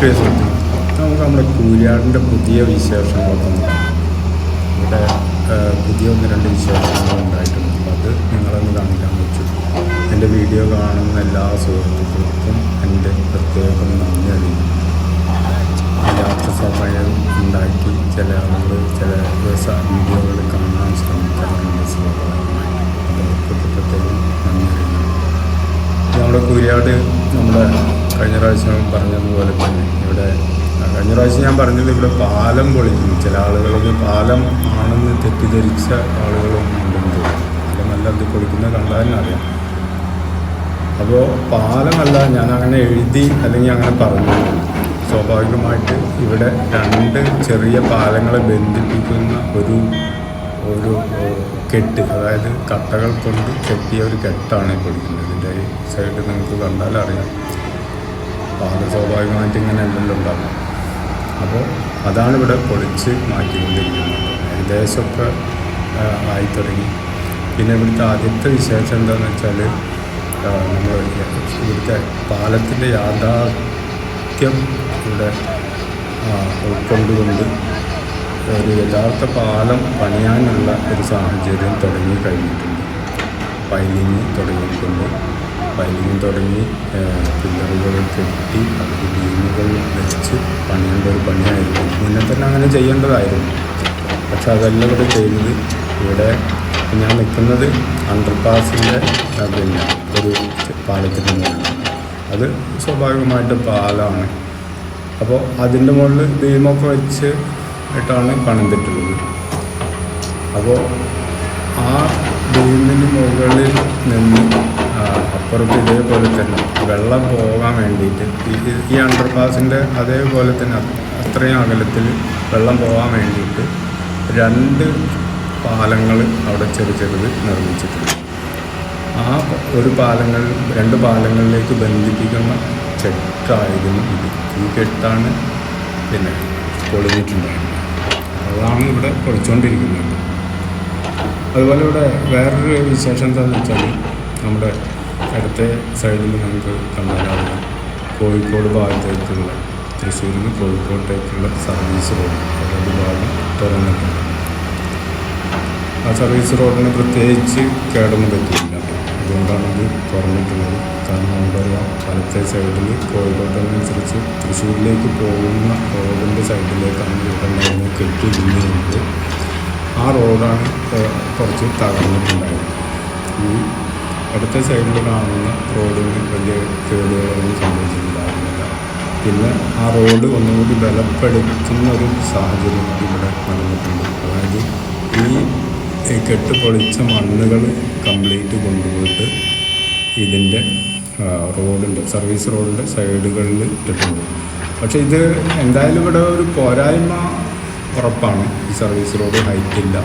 സുഹൃത്തുക്കളെ നമുക്ക് നമ്മുടെ കൂലിയാടിന്റെ പുതിയ വിശേഷങ്ങളൊക്കെ. ഇവിടെ പുതിയ ഒന്ന് രണ്ട് വിശേഷങ്ങൾ ഉണ്ടായിട്ടുണ്ട്. അത് നിങ്ങളൊന്ന് കാണിക്കാൻ വെച്ചു എന്റെ വീഡിയോ കാണുന്ന എല്ലാ സുഹൃത്തുക്കൾക്കും എന്റെ പ്രത്യേകം നന്ദി അറിയിക്കുന്നു. യാത്ര സഹായം ഉണ്ടാക്കി ചില ആളുകൾ ചില ദിവസ വീഡിയോകൾ കാണാൻ ശ്രമിക്കാറുണ്ട് സ്വാഭാവികമായി അതൊക്കെ പ്രത്യേകം നന്ദി അറിയിക്കുന്നു. നമ്മുടെ കൂലിയാട് നമ്മുടെ കഴിഞ്ഞ പ്രാവശ്യം പറഞ്ഞതുപോലെ തന്നെ. ഇവിടെ കഴിഞ്ഞ പ്രാവശ്യം ഞാൻ പറഞ്ഞത് ഇവിടെ പാലം പൊളിക്കുന്നു. ചില ആളുകളൊക്കെ പാലം ആണെന്ന് തെറ്റിദ്ധരിച്ച ആളുകളും ഉണ്ടെന്ന് തോന്നുന്നു. പാലമല്ല അത് പൊളിക്കുന്നത് കണ്ടാലും അറിയാം. അപ്പോൾ പാലമല്ല ഞാൻ അങ്ങനെ എഴുതി അല്ലെങ്കിൽ അങ്ങനെ പറഞ്ഞു. സ്വാഭാവികമായിട്ട് ഇവിടെ രണ്ട് ചെറിയ പാലങ്ങളെ ബന്ധിപ്പിക്കുന്ന ഒരു ഒരു കെട്ട് അതായത് കട്ടകൾ കൊണ്ട് കെട്ടിയ ഒരു കെട്ടാണ് പൊളിക്കുന്നത്. ഇതിന്റെ സൈഡ് നിങ്ങൾക്ക് കണ്ടാൽ അറിയാം. പാലം സ്വാഭാവികമായിട്ട് ഇങ്ങനെ അല്ലല്ലോ ഉണ്ടാകും. അപ്പോൾ അതാണ് ഇവിടെ പൊളിച്ച് മാറ്റിക്കൊണ്ടിരിക്കുന്നത്. ഏകദേശമൊക്കെ ആയി തുടങ്ങി പിന്നെ ഇവിടുത്തെ ആദ്യത്തെ വിശേഷം എന്താണെന്ന് വെച്ചാൽ നമ്മൾ ഇവിടുത്തെ പാലത്തിന്റെ യാഥാർത്ഥ്യം ഇവിടെ ഉൾക്കൊണ്ടുകൊണ്ട് ഒരു യഥാർത്ഥ പാലം പണിയാനുള്ള ഒരു സാഹചര്യം തുടങ്ങി കഴിഞ്ഞിട്ടുണ്ട്. പൈലിങ് തുടങ്ങിയിട്ടുണ്ട്. പൈലിങ് തുടങ്ങി പില്ലറുകൾ കെട്ടി അതിൽ ബീമുകൾ വെച്ച് പണിയേണ്ട ഒരു പണിയായിരുന്നു. മുന്നേ തന്നെ അങ്ങനെ ചെയ്യേണ്ടതായിരുന്നു. പക്ഷെ അതെല്ലാം ഇവിടെ ചെയ്തത് ഇവിടെ ഞാൻ നിൽക്കുന്നത് അണ്ടർപാസിന്റെ പിന്നെ ഒരു പാലത്തിന്റെ മുകളിൽ അത് സ്വാഭാവികമായിട്ട് പാലമാണ് അപ്പോൾ അതിന്റെ മുകളിൽ ബീമൊക്കെ വെച്ച് ഇട്ടാണ് പണിതിട്ടുള്ളത്. അപ്പോൾ ആ ബീമിന് മുകളിൽ നിന്ന് അപ്പുറത്ത് ഇതേപോലെ തന്നെ വെള്ളം പോകാൻ വേണ്ടിയിട്ട് ഈ അണ്ടർപാസിന്റെ അതേപോലെ തന്നെ അത്രയും അകലത്തിൽ വെള്ളം പോകാൻ വേണ്ടിയിട്ട് രണ്ട് പാലങ്ങൾ അവിടെ ചെറു ചെറുത് നിർമ്മിച്ചിട്ടുണ്ട്. ആ ഒരു പാലങ്ങൾ രണ്ട് പാലങ്ങളിലേക്ക് ബന്ധിപ്പിക്കുന്ന ചെട്ടായിരുന്നു ഇത്. ഈ കെട്ടാണ് പിന്നെ പൊളിഞ്ഞിട്ടുണ്ടായിരുന്നത്. അതാണ് ഇവിടെ പൊളിച്ചുകൊണ്ടിരിക്കുന്നത് അതുപോലെ ഇവിടെ വേറൊരു വിശേഷം എന്താണെന്ന് വെച്ചാൽ നമ്മുടെ അടുത്ത സൈഡിൽ നമുക്ക് കണ്ടാലാണ് കോഴിക്കോട് ഭാഗത്തേക്കുള്ള തൃശ്ശൂരിൽ നിന്ന് കോഴിക്കോട്ടേക്കുള്ള സർവീസ് റോഡ് അതായത് ഭാഗം തുറന്നിട്ടുണ്ട്. ആ സർവീസ് റോഡിന് പ്രത്യേകിച്ച് കേടൊന്നും പറ്റിയില്ല അതുകൊണ്ടാണ് ഇത് തുറന്നിട്ടുള്ളത്. കാരണം നമുക്കറിയാം വലത്തെ സൈഡിൽ കോഴിക്കോട്ടനുസരിച്ച് തൃശ്ശൂരിലേക്ക് പോകുന്ന റോഡിന്റെ സൈഡിലേക്കാണ് ഇവിടെ ഉണ്ടായിരുന്നത് കെട്ടി ചെയ്യുന്നത് ആ റോഡാണ് കുറച്ച് തകർന്നിട്ടുണ്ടായത് ഈ അടുത്ത സൈഡിൽ കാണുന്ന റോഡിന് വലിയ കേടുകളൊന്നും സംഭവിച്ചിട്ടുണ്ടായിരുന്നില്ല. പിന്നെ ആ റോഡ് ഒന്നുകൂടി ബലപ്പെടുത്തുന്ന ഒരു സാഹചര്യം ഇവിടെ നടന്നിട്ടുണ്ട്. അതായത് ഈ കെട്ട് പൊളിച്ച മണ്ണുകൾ കംപ്ലീറ്റ് കൊണ്ടുപോയിട്ട് ഇതിന്റെ റോഡിന്റെ സർവീസ് റോഡിന്റെ സൈഡുകളിൽ ഇട്ടിട്ടുണ്ട്. പക്ഷേ ഇത് എന്തായാലും ഇവിടെ ഒരു പോരായ്മ ഉറപ്പാണ്. ഈ സർവീസ് റോഡ് ഹൈറ്റില്ല.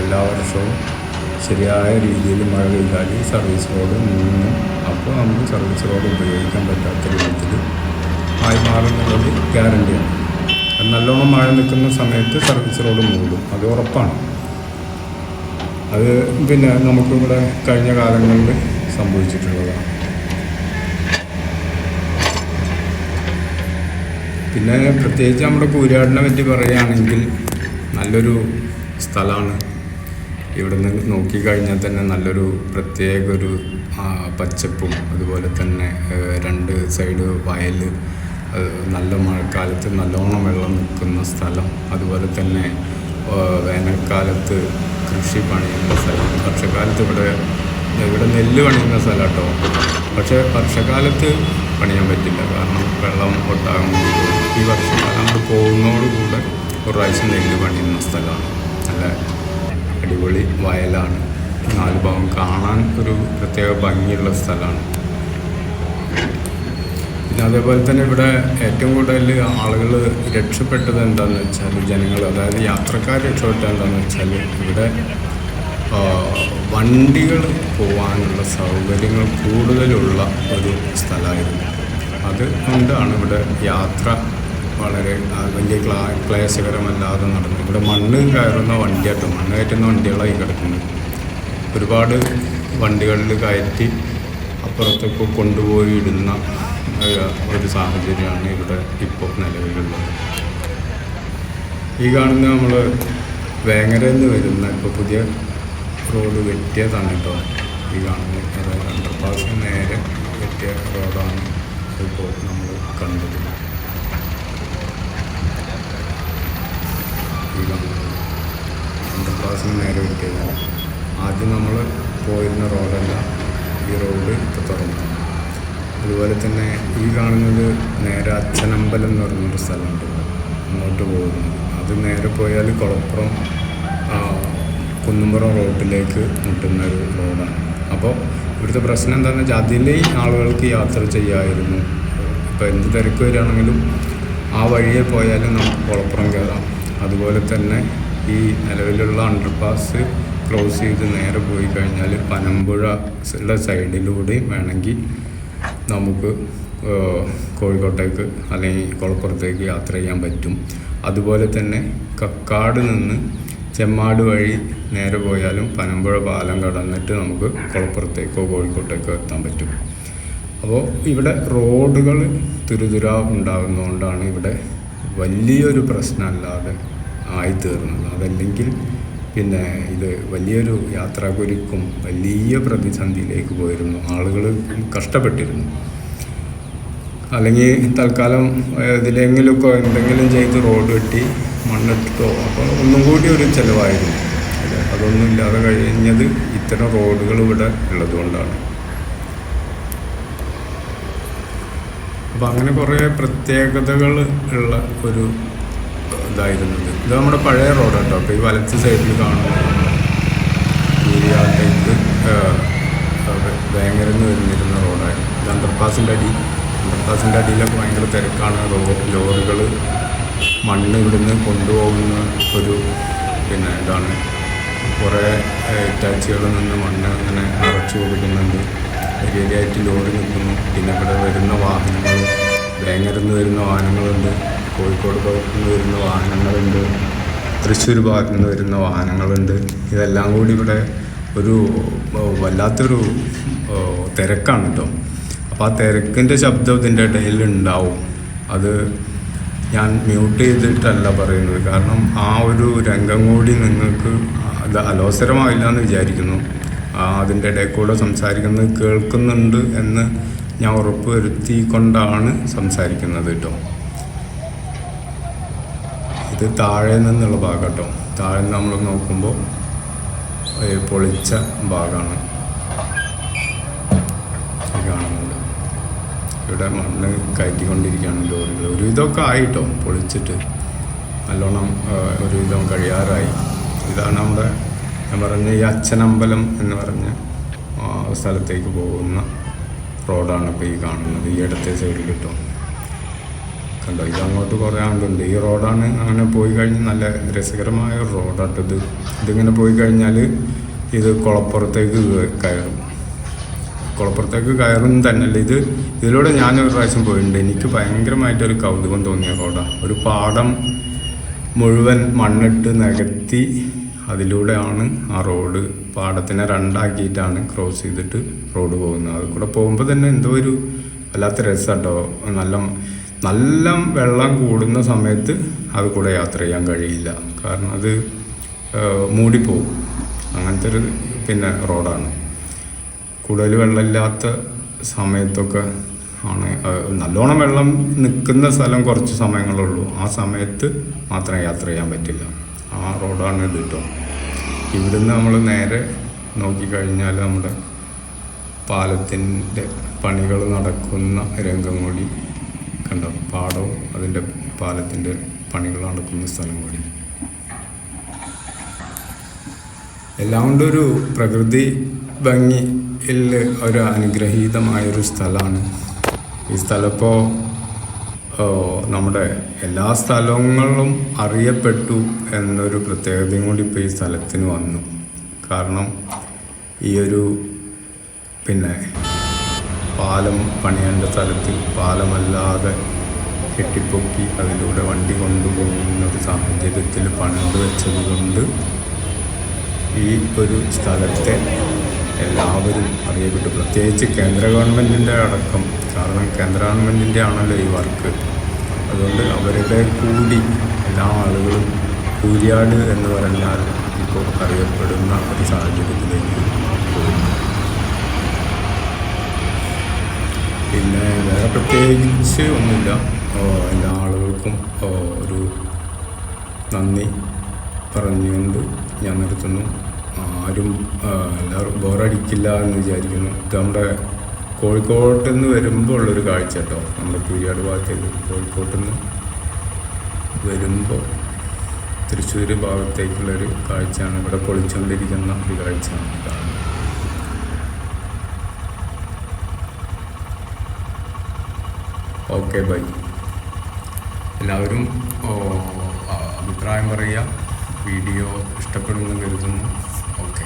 എല്ലാ വർഷവും ശരിയായ രീതിയിൽ മഴ പെയ്താൽ സർവീസ് റോഡ് മുങ്ങും അപ്പോൾ നമുക്ക് സർവീസ് റോഡ് ഉപയോഗിക്കാൻ പറ്റാത്ത രീതിയിൽ ആയി മാറുന്നുള്ളത് ഗ്യാരണ്ടിയാണ് നല്ലോണം മഴ നിൽക്കുന്ന സമയത്ത് സർവീസ് റോഡ് മൂടും. അത് ഉറപ്പാണ്. അത് പിന്നെ നമുക്കിവിടെ കഴിഞ്ഞ കാലങ്ങളിൽ സംഭവിച്ചിട്ടുള്ളതാണ്. പിന്നെ പ്രത്യേകിച്ച് നമ്മുടെ കൂരാടിനെ പറ്റി പറയുകയാണെങ്കിൽ നല്ലൊരു സ്ഥലമാണ്. ഇവിടെ നിന്ന് നോക്കിക്കഴിഞ്ഞാൽ തന്നെ നല്ലൊരു പ്രത്യേക ഒരു പച്ചപ്പും അതുപോലെ തന്നെ രണ്ട് സൈഡ് വയൽ നല്ല മഴക്കാലത്ത് നല്ലോണം വെള്ളം നിൽക്കുന്ന സ്ഥലം. അതുപോലെ തന്നെ വേനൽക്കാലത്ത് കൃഷി പണിയുന്ന സ്ഥലം. വർഷക്കാലത്ത് ഇവിടെ ഇവിടെ നെല്ല് പണിയുന്ന സ്ഥലം കേട്ടോ പക്ഷേ വർഷക്കാലത്ത് പണിയാൻ പറ്റില്ല. കാരണം വെള്ളം ഒട്ടാകും ഈ വർഷക്കാലം നമ്മൾ പോകുന്നതോടുകൂടെ ഒരു പ്രാവശ്യം നെല്ല് പണിയുന്ന സ്ഥലമാണ്. നല്ല അടിപൊളി വയലാണ്. നാല് ഭാഗം കാണാൻ ഒരു പ്രത്യേക ഭംഗിയുള്ള സ്ഥലമാണ്. പിന്നെ അതേപോലെ തന്നെ ഇവിടെ ഏറ്റവും കൂടുതൽ ആളുകൾ രക്ഷപ്പെട്ടത് എന്താണെന്ന് വെച്ചാൽ ജനങ്ങൾ അതായത് യാത്രക്കാർ രക്ഷപ്പെട്ടത് എന്താണെന്ന് വെച്ചാൽ ഇവിടെ വണ്ടികൾ പോകാനുള്ള സൗകര്യങ്ങൾ കൂടുതലുള്ള ഒരു സ്ഥലമായിരുന്നു. അത് കൊണ്ടാണ് ഇവിടെ യാത്ര വളരെ വലിയ ക്ലാ ക്ലേശകരമല്ലാതെ നടന്നു. ഇവിടെ മണ്ണ് കയറുന്ന വണ്ടിയാട്ടോ. മണ്ണ് കയറ്റുന്ന വണ്ടികളായി കിടക്കുന്നത്. ഒരുപാട് വണ്ടികളിൽ കയറ്റി അപ്പുറത്തേക്ക് കൊണ്ടുപോയി ഇടുന്ന ഒരു സാഹചര്യമാണ് ഇവിടെ ഇപ്പോൾ നിലവിലുള്ളത്. ഈ കാണുന്ന നമ്മൾ വേങ്ങരയിൽ നിന്ന് വരുന്ന ഇപ്പോൾ പുതിയ റോഡ് വെട്ടിയതാണ് കേട്ടോ. ഈ കാണുന്ന അതായത് അണ്ടർപാസ് നേരെ വെട്ടിയ റോഡാണ് ഇപ്പോൾ നമ്മൾ കണ്ടത്. ഈ കാണുന്നത് അണ്ടർപാസിന് നേരെ വെട്ടിയതാണ് ആദ്യം നമ്മൾ പോയിരുന്ന റോഡല്ല ഈ റോഡ് ഇപ്പോൾ തുറന്നു. അതുപോലെ തന്നെ ഈ കാണുന്നത് നേരെ അച്ഛനമ്പലം എന്ന് പറഞ്ഞൊരു സ്ഥലമുണ്ട്. അങ്ങോട്ട് പോകുന്നത്. അത് നേരെ പോയാൽ കുളപ്പുറം കുന്നുംപുറം റോഡിലേക്ക് മുട്ടുന്ന ഒരു റോഡാണ്. അപ്പോൾ ഇവിടുത്തെ പ്രശ്നം എന്താണെന്ന് വെച്ചാൽ അതിലേ ആളുകൾക്ക് യാത്ര ചെയ്യാമായിരുന്നു ഇപ്പോൾ എന്ത് തിരക്ക് വരികയാണെങ്കിലും ആ വഴിയെ പോയാലും നമുക്ക് കുളപ്പുറം കയറാം അതുപോലെ തന്നെ ഈ നിലവിലുള്ള അണ്ടർപാസ് ക്ലോസ് ചെയ്ത് നേരെ പോയി കഴിഞ്ഞാൽ പനമ്പുഴയുടെ സൈഡിലൂടെ വേണമെങ്കിൽ നമുക്ക് കോഴിക്കോട്ടേക്ക് അല്ലെങ്കിൽ കുളപ്പുറത്തേക്ക് യാത്ര ചെയ്യാൻ പറ്റും. അതുപോലെ തന്നെ കക്കാട് നിന്ന് ചെമ്മാട് വഴി നേരെ പോയാലും പനമ്പുഴ പാലം കടന്നിട്ട് നമുക്ക് കുളപ്പുറത്തേക്കോ കോഴിക്കോട്ടേക്കോ എത്താൻ പറ്റും. അപ്പോൾ ഇവിടെ റോഡുകൾ തുരുതുര ഉണ്ടാകുന്നതുകൊണ്ടാണ് ഇവിടെ വലിയൊരു പ്രശ്നമല്ലാതെ ആയിത്തീർന്നത്. അതല്ലെങ്കിൽ പിന്നെ ഇത് വലിയൊരു യാത്രാകുരുക്കും വലിയ പ്രതിസന്ധിയിലേക്ക് പോയിരുന്നു. ആളുകൾ കഷ്ടപ്പെട്ടിരുന്നു. അല്ലെങ്കിൽ തൽക്കാലം ഇതിലെങ്കിലൊക്കെ എന്തെങ്കിലും ചെയ്ത് റോഡ് വെട്ടി മണ്ണിട്ടോ അപ്പോൾ ഒന്നും കൂടി ഒരു ചിലവായിരുന്നു. അതൊന്നും ഇല്ലാതെ കഴിഞ്ഞത് ഇത്തരം റോഡുകൾ ഇവിടെ ഉള്ളതുകൊണ്ടാണ്. അപ്പം അങ്ങനെ കുറേ പ്രത്യേകതകൾ ഉള്ള ഒരു ഇതായിരുന്നു ഇത്. നമ്മുടെ പഴയ റോഡ് കേട്ടോ. അപ്പോൾ ഈ വലത്ത് സൈഡിൽ കാണുന്നത് നിന്ന് വരുന്നിരുന്ന റോഡായിരുന്നു. ഇത് അണ്ടർപാസിന്റെ അടി അണ്ടർപാസിന്റെ അടിയിലൊക്കെ ഭയങ്കര തിരക്കാണ്. ലോറികൾ മണ്ണ് ഇവിടുന്ന് കൊണ്ടുപോകുന്ന ഒരു പിന്നെ ഇതാണ്. കുറേ ടാക്സികളിൽ നിന്ന് മണ്ണ് അങ്ങനെ നിറച്ചു കൊടുക്കുന്നുണ്ട് ഏരിയയായിട്ട് ലോറി നിൽക്കുന്നു. പിന്നെ ഇവിടെ വരുന്ന വാഹനങ്ങൾ വേങ്ങരയിൽ നിന്ന് വരുന്ന വാഹനങ്ങളുണ്ട്. കോഴിക്കോട് ഭാഗത്തു നിന്ന് വരുന്ന വാഹനങ്ങളുണ്ട്. തൃശ്ശൂർ ഭാഗത്തു നിന്ന് വരുന്ന വാഹനങ്ങളുണ്ട്. ഇതെല്ലാം കൂടി ഇവിടെ ഒരു വല്ലാത്തൊരു തിരക്കാണ് കേട്ടോ. അപ്പോൾ ആ തിരക്കിന്റെ ശബ്ദം ഇതിന്റെ ഇടയിൽ ഉണ്ടാവും. അത് ഞാൻ മ്യൂട്ട് ചെയ്തിട്ടല്ല പറയുന്നത്. കാരണം ആ ഒരു രംഗം കൂടി നിങ്ങൾക്ക് അത് അലോസരമാവില്ല എന്ന് വിചാരിക്കുന്നു. അതിന്റെ ഇടയിൽ കൂടെ സംസാരിക്കുന്നത് കേൾക്കുന്നുണ്ട് എന്ന് ഞാൻ ഉറപ്പ് വരുത്തിക്കൊണ്ടാണ് സംസാരിക്കുന്നത് കേട്ടോ. ഇത് താഴെ നിന്നുള്ള ഭാഗം കേട്ടോ. താഴെ നമ്മൾ നോക്കുമ്പോൾ പൊളിച്ച ഭാഗമാണ്. കാണുന്നുണ്ട്. ഇവിടെ മണ്ണ് കയറ്റിക്കൊണ്ടിരിക്കുകയാണ് ലോറികൾ. ഒരു ഇതൊക്കെ ആയിട്ടോ പൊളിച്ചിട്ട്. നല്ലോണം ഒരുവിധം ഒരു വിധം കഴിയാറായി. ഇതാണ് നമ്മുടെ ഞാൻ പറഞ്ഞ ഈ അച്ഛനമ്പലം എന്ന് പറഞ്ഞ സ്ഥലത്തേക്ക് പോകുന്ന റോഡാണ് ഇപ്പോൾ ഈ കാണുന്നത്. ഈ ഇടത്തെ സൈഡിൽ കിട്ടും കണ്ടോ? ഇത് അങ്ങോട്ട് കുറേ ആളുണ്ട്. ഈ റോഡാണ് അങ്ങനെ പോയി കഴിഞ്ഞാൽ നല്ല രസകരമായ ഒരു ഇത്. ഇതിങ്ങനെ പോയി കഴിഞ്ഞാൽ ഇത് കുളപ്പുറത്തേക്ക് കയറും. കുളപ്പുറത്തേക്ക് കയറും തന്നെയല്ല. ഇത് ഇതിലൂടെ ഞാൻ ഒരു പ്രാവശ്യം പോയിട്ടുണ്ട്. എനിക്ക് ഭയങ്കരമായിട്ടൊരു കൗതുകം തോന്നിയ റോഡാണ് ഒരു പാടം മുഴുവൻ മണ്ണിട്ട് നികത്തി അതിലൂടെയാണ് ആ റോഡ് പാടത്തിനെ രണ്ടാക്കിയിട്ടാണ് ക്രോസ് ചെയ്തിട്ട് റോഡ് പോകുന്നത്. അത് കൂടെ പോകുമ്പോൾ തന്നെ എന്തോ ഒരു വല്ലാത്ത രസമുണ്ടോ നല്ല നല്ല വെള്ളം കൂടുന്ന സമയത്ത് അത് കൂടെ യാത്ര ചെയ്യാൻ കഴിയില്ല. കാരണം അത് മൂടിപ്പോവും. അങ്ങനത്തെ ഒരു പിന്നെ റോഡാണ്. കൂടുതൽ വെള്ളമില്ലാത്ത സമയത്തൊക്കെ ആണ് നല്ലോണം വെള്ളം നിൽക്കുന്ന സ്ഥലം കുറച്ച് സമയങ്ങളുള്ളൂ ആ സമയത്ത് മാത്രമേ യാത്ര ചെയ്യാൻ പറ്റില്ല. ആ റോഡാണ് ഇത് കേട്ടോ ഇവിടുന്ന് നമ്മൾ നേരെ നോക്കിക്കഴിഞ്ഞാൽ നമ്മുടെ പാലത്തിന്റെ പണികൾ നടക്കുന്ന രംഗം കൂടി കണ്ട? പാടവും അതിന്റെ പാലത്തിന്റെ പണികൾ നടക്കുന്ന സ്ഥലം കൂടി. എല്ലാം കൊണ്ടൊരു പ്രകൃതി ഭംഗിയിൽ ഒരു അനുഗ്രഹീതമായൊരു സ്ഥലമാണ്. ഈ സ്ഥലം ഇപ്പോൾ നമ്മുടെ എല്ലാ സ്ഥലങ്ങളും അറിയപ്പെട്ടു എന്നൊരു പ്രത്യേകതയും കൂടി ഇപ്പോൾ ഈ സ്ഥലത്തിന് വന്നു. കാരണം ഈ ഒരു പിന്നെ പാലം പണിയേണ്ട സ്ഥലത്ത് പാലമല്ലാതെ കെട്ടിപ്പൊക്കി അതിലൂടെ വണ്ടി കൊണ്ടുപോകുന്ന ഒരു സാഹചര്യത്തിൽ പണിത് വെച്ചത് കൊണ്ട് ഈ ഒരു സ്ഥലത്തെ എല്ലാവരും അറിയപ്പെട്ടു. പ്രത്യേകിച്ച് കേന്ദ്ര ഗവൺമെന്റിന്റെ അടക്കം. കാരണം കേന്ദ്ര ഗവൺമെന്റിന്റെ ആണല്ലോ ഈ വർക്ക്. അതുകൊണ്ട് അവരുടെ കൂടി എല്ലാ ആളുകളും കൂലിയാട് എന്ന് പറഞ്ഞാൽ ഇപ്പോൾ അറിയപ്പെടുന്ന ഒരു സാഹചര്യത്തിലേക്ക് പോകുന്നു പിന്നെ വേറെ പ്രത്യേകിച്ച് ഒന്നുമില്ല. എല്ലാ ആളുകൾക്കും ഒരു നന്ദി പറഞ്ഞുകൊണ്ട് ഞാൻ നിർത്തുന്നു. ആരും എല്ലാവരും ബോറടിക്കില്ല എന്ന് വിചാരിക്കുന്നു. നമ്മുടെ കോഴിക്കോട്ട് നിന്ന് വരുമ്പോൾ ഉള്ളൊരു കാഴ്ച കേട്ടോ നമ്മുടെ കുരിയാട് ഭാഗത്തേക്ക് കോഴിക്കോട്ട് നിന്ന് വരുമ്പോൾ തൃശ്ശൂർ ഭാഗത്തേക്കുള്ളൊരു കാഴ്ചയാണ്. ഇവിടെ പൊളിച്ചുകൊണ്ടിരിക്കുന്ന ഒരു കാഴ്ചയാണ് ഓക്കെ ബൈ. എല്ലാവരും അഭിപ്രായം പറയുക. വീഡിയോ ഇഷ്ടപ്പെടുമെന്ന് കരുതുന്നു. ഓക്കെ.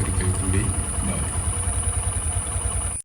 ഒരിക്കൽ കൂടി